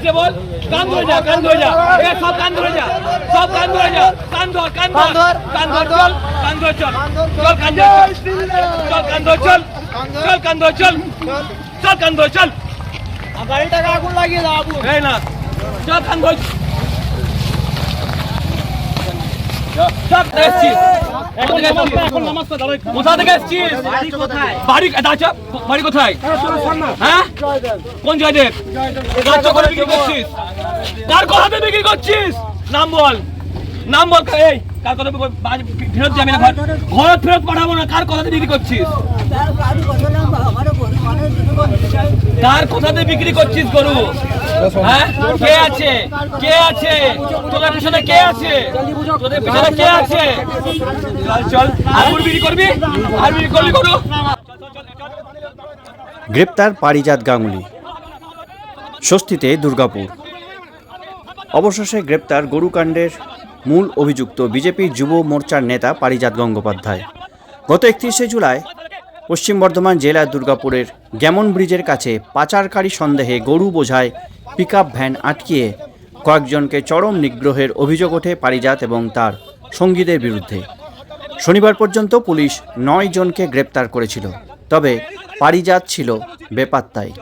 আছে বল। কান ধরে যা কান ধরে যা। এ সব কান ধরে যা সব কান ধরে যা কান ধর কান ধর কান ধর চল। কান ধর চল। চল। কান ধর চল চল। কান ধর চল চল। কান ধর চল। চল কান ধর চল গাড়িটাকে আগুন লাগিয়ে দাও আগুন। এই না। চল কান ধর চল দাঁড়াই কোথা থেকে এসছিস? বাড়ি কোথায়? বাড়ি কোথায়? হ্যাঁ? কোন জয়দেব? কার চক্করে বিক্রি করছিস। কার কথাতে বিক্রি করছিস? নাম বল। নাম বল এই কার কথা ফেরত যাবে না, ঘর ফেরত পাঠাবো না, কার কথাতে বিক্রি করছিস? কার কথাতে বিক্রি করছিস গরু? হ্যাঁ? কে আছে? কে আছে? তোদের পিছনে কে আছে? তোদের পিছনে কে আছে? চল বিক্রি করবি? আর বিক্রি গরু? গ্রেপ্তার পারিজাত গাঙ্গুলি, স্বস্তিতে দুর্গাপুর। অবশেষে গ্রেপ্তার গরুকাণ্ডের মূল অভিযুক্ত বিজেপি যুব মোর্চার নেতা পারিজাত গঙ্গোপাধ্যায়। গত একত্রিশে জুলাই পশ্চিম বর্ধমান জেলার দুর্গাপুরের গ্যামন ব্রিজের কাছে পাচারকারী সন্দেহে গরু বোঝায় পিকআপ ভ্যান আটকিয়ে কয়েকজনকে চরম নিগ্রহের অভিযোগ ওঠে পারিজাত এবং তার সঙ্গীদের বিরুদ্ধে। শনিবার পর্যন্ত পুলিশ নয় জনকে গ্রেপ্তার করেছিল, তবে পারিজাত ছিল বেপাত্তাই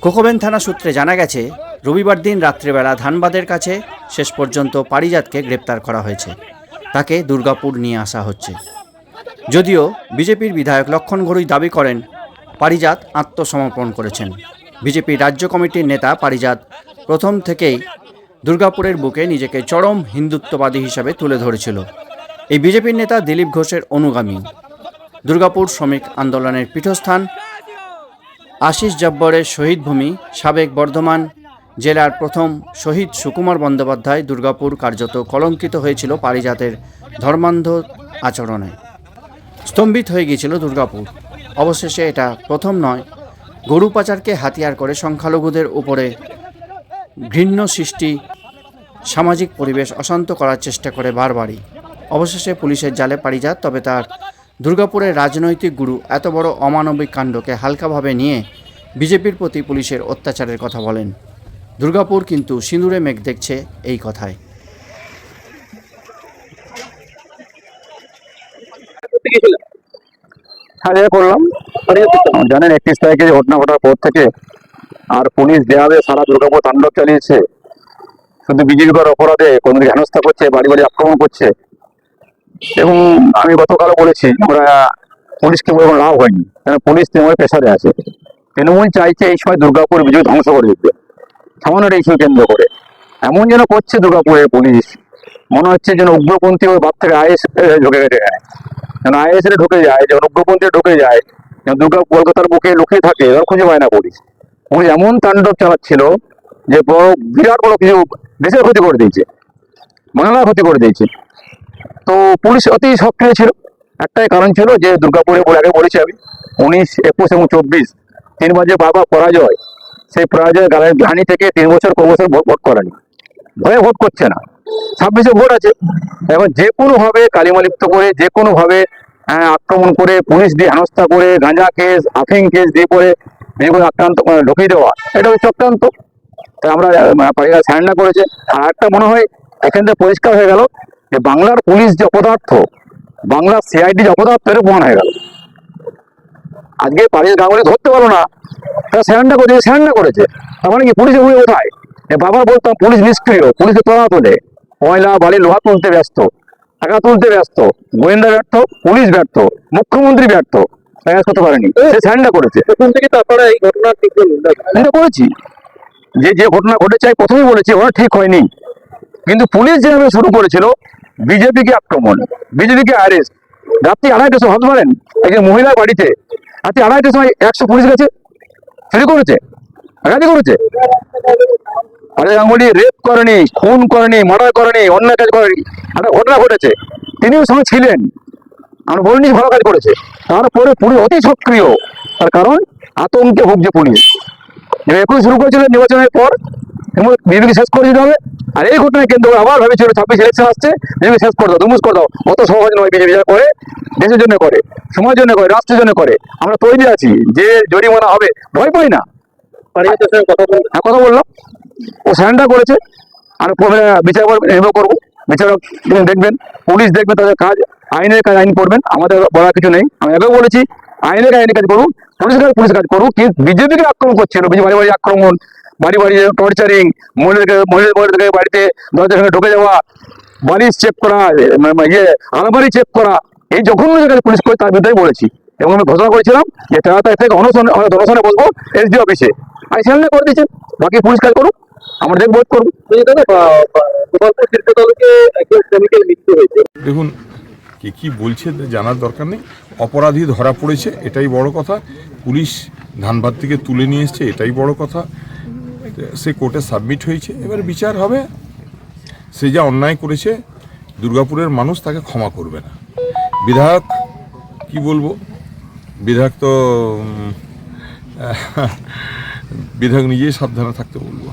কোকোবেন থানা সূত্রে জানা গেছে, রবিবার দিন রাত্রেবেলা ধানবাদের কাছে শেষ পর্যন্ত পারিজাতকে গ্রেপ্তার করা হয়েছে। তাকে দুর্গাপুর নিয়ে আসা হচ্ছে। যদিও বিজেপির বিধায়ক লক্ষণ ঘড়ুই দাবি করেন, পারিজাত আত্মসমর্পণ করেছেন। বিজেপি রাজ্য কমিটির নেতা পারিজাত প্রথম থেকেই দুর্গাপুরের বুকে নিজেকে চরম হিন্দুত্ববাদী হিসাবে তুলে ধরেছিল। এই বিজেপির নেতা দিলীপ ঘোষের অনুগামী। দুর্গাপুর শ্রমিক আন্দোলনের পীঠস্থান আশিস জব্বরের শহীদ ভূমি সাবেক বর্ধমান জেলার প্রথম শহীদ সুকুমার বন্দ্যোপাধ্যায় দুর্গাপুর কার্যত কলঙ্কিত হয়েছিল পারিজাতের ধর্মান্ধ আচরণে। স্তম্ভিত হয়ে গিয়েছিল দুর্গাপুর। অবশেষে এটা প্রথম নয়। গরু পাচারকে হাতিয়ার করে সংখ্যালঘুদের উপরে ঘৃণ্য সৃষ্টি, সামাজিক পরিবেশ অশান্ত করার চেষ্টা করে বারবারই। অবশেষে পুলিশের জালে পারিজাত, তবে তার দুর্গাপুরের রাজনৈতিক গুরু এত বড় অমানবিক কাণ্ডকে হালকাভাবে নিয়ে বিজেপির প্রতি পুলিশের অত্যাচারের কথা বলেন। দুর্গাপুর কিন্তু সিঁদুরে মেঘ দেখছে এই কথায়। হারিয়ে করলাম জানেন, একত্রিশ তারিখে ঘটনা ঘটার পর থেকে আর পুলিশ যেভাবে সারা দুর্গাপুর তাণ্ডব চালিয়েছে, শুধু বিজেপি করার অপরাধে কোনদিকে হেনস্থা করছে বাড়ি বাড়ি আক্রমণ করছে, এবং আমি গতকালও বলেছি, আমরা পুলিশকে বলে লাভ হয়নি কারণ পুলিশ তৃণমূলের পেশারে আছে। তৃণমূল চাইছে এই সময় দুর্গাপুর বিজয় ধ্বংস করে দিতে। সামান্য ইস্যু কেন্দ্র করে। এমন যেন করছে দুর্গাপুরের পুলিশ। মনে হচ্ছে যেন উগ্রপন্থী ওই বাপ থেকে আইএস ঢুকে গেছে। যেন আইএস এ ঢুকে যায়, যেন উগ্রপন্থী ঢুকে যায়, যেন দুর্গা কলকাতার বুকে লুকিয়ে থাকে, এবার খুঁজে পায় না পুলিশ। পুলিশ এমন তাণ্ডব চালাচ্ছিল যে বিরাট বড় কিছু দেশের ক্ষতি করে দিয়েছে। বাংলার ক্ষতি করে দিয়েছে। তো পুলিশ অতি সক্রিয় ছিল। একটাই কারণ ছিল যে দুর্গাপুরে আগে বলেছি আমি, উনিশ, একুশ এবং চব্বিশ তিনবার যে বাবা পরাজয়। সেই গালের গ্লানি থেকে তিন বছর ক বছর ভোট করেনি ভয়ে ভোট করছে না। ছাব্বিশে ভোট আছে। এখন যে কোনো ভাবে কালিমালিপ্ত করে যে কোনো ভাবে আহ, আক্রমণ করে পুলিশ দিয়ে হেনস্থা করে গাঁজা কেস আফিং কেস দিয়ে পরে বিজেপি আক্রান্ত ঢুকিয়ে দেওয়া এটা হচ্ছে চক্রান্ত। তাই আমরা পারিরা সারেন্ডার করেছে। আর একটা মনে হয় এখান থেকে পরিষ্কার হয়ে গেল যে বাংলার পুলিশ যে অপদার্থ বাংলার সিআইডি যে অপদার্থ এর প্রমাণ হয়ে গেল। আজকে পারিস গাঙ্গুলি ধরতে পারল না। তারা স্যারেন্ডার করেছে স্যারেন্ডার করেছে। তার মানে কি পুলিশ উড়ে কোথায়? বাবা বলতাম পুলিশ নিষ্ক্রিয় পুলিশে তোলা তোলে। ময়লা বাড়ি লোহা তুলতে ব্যস্ত টাকা তুলতে ব্যস্ত গোয়েন্দা ব্যর্থ পুলিশ ব্যর্থ মুখ্যমন্ত্রী ব্যর্থ প্রয়াস করতে পারেনি। সে স্যারেন্ডার করেছে। প্রথম থেকে তো আপনারা এই ঘটনা তীব্র করেছি। যে যে ঘটনা ঘটেছে আমি প্রথমেই বলেছি ওরা ঠিক হয়নি। কিন্তু পুলিশ যেভাবে শুরু করেছিল বিজেপিকে আক্রমণ বিজেপিকে অ্যারেস্ট রাত্রি ভাবতে পারেন এই যে মহিলার বাড়িতে রাত্রি আড়াইটার সময় একশো পুলিশ গেছে। চুরি করেছে ডাকাতি করেছে। আরে গাঙ্গুলি রেপ করেনি, খুন করেনি মার্ডার করেনি অন্যায় কাজ করেনি, একটা ঘটনা ঘটেছে। তিনিও সঙ্গে ছিলেন। আমরা বলিনি ভালো কাজ করেছে। তারপরে পুলিশ অতি সক্রিয়। তার কারণ, আতঙ্কে ভুগছে পুলিশ। একুশ শুরু করেছিল নির্বাচনের পর বিজেপি শেষ করে দিতে হবে। আর এই ঘটনায় কেন্দ্র করে আবার ভেবেছিল ছাব্বিশ ইলেকশন আসছে বিজেপি শেষ করে দাও দুমুস করে দাও। অত সহজ নয় বিজেপি করে দেশের জন্য করে সমাজের জন্য করে রাষ্ট্রের জন্য করে। আমরা তৈরি আছি যে জরিমানা হবে ভয় পাই না। হ্যাঁ কথা বললাম। ও স্যারেন্ডার করেছে। আর বিচার এভাবে করব। বিচারক দেখবেন পুলিশ দেখবে তাদের কাজ আইনের কাজ আইন করবেন আমাদের বলার কিছু নেই। আমি আগেও বলেছি আইনের কাজ আইনের কাজ করুন পুলিশের কাজ পুলিশের কাজ করুন কিন্তু বিজেপিকে আক্রমণ করছিল বিজেপি বাড়ি বাড়ি আক্রমণ। বাড়ি বাড়ি টর্চারিং মহিলাদেরকে মহিলাদেরকে বাড়িতে দরজার সঙ্গে ঢুকে যাওয়া বাড়ি চেক করা মানে ইয়ে আলমারি চেক করা এই জঘন্য জায়গায় পুলিশ করে তার বিরুদ্ধে বলেছি। এবং আমি ঘোষণা করেছিলাম যে তেরো তারিখ থেকে অনশন অনশনে বসবো এসডি অফিসে আর সেখানে করে দিয়েছে। বাকি পুলিশ কাজ করুক আমরা দেখব করব। হয়েছে। দেখুন কে কি বলছে জানার দরকার নেই। অপরাধী ধরা পড়েছে এটাই বড় কথা। পুলিশ ধানবাদ থেকে তুলে নিয়ে এসছে এটাই বড় কথা। সে কোর্টে সাবমিট হয়েছে। এবার বিচার হবে। সে যা অন্যায় করেছে, দুর্গাপুরের মানুষ তাকে ক্ষমা করবে না। বিধায়ক, কি বলব? বিধায়ক তো বিধায়ক নিজেই সাবধানে থাকতে বলব।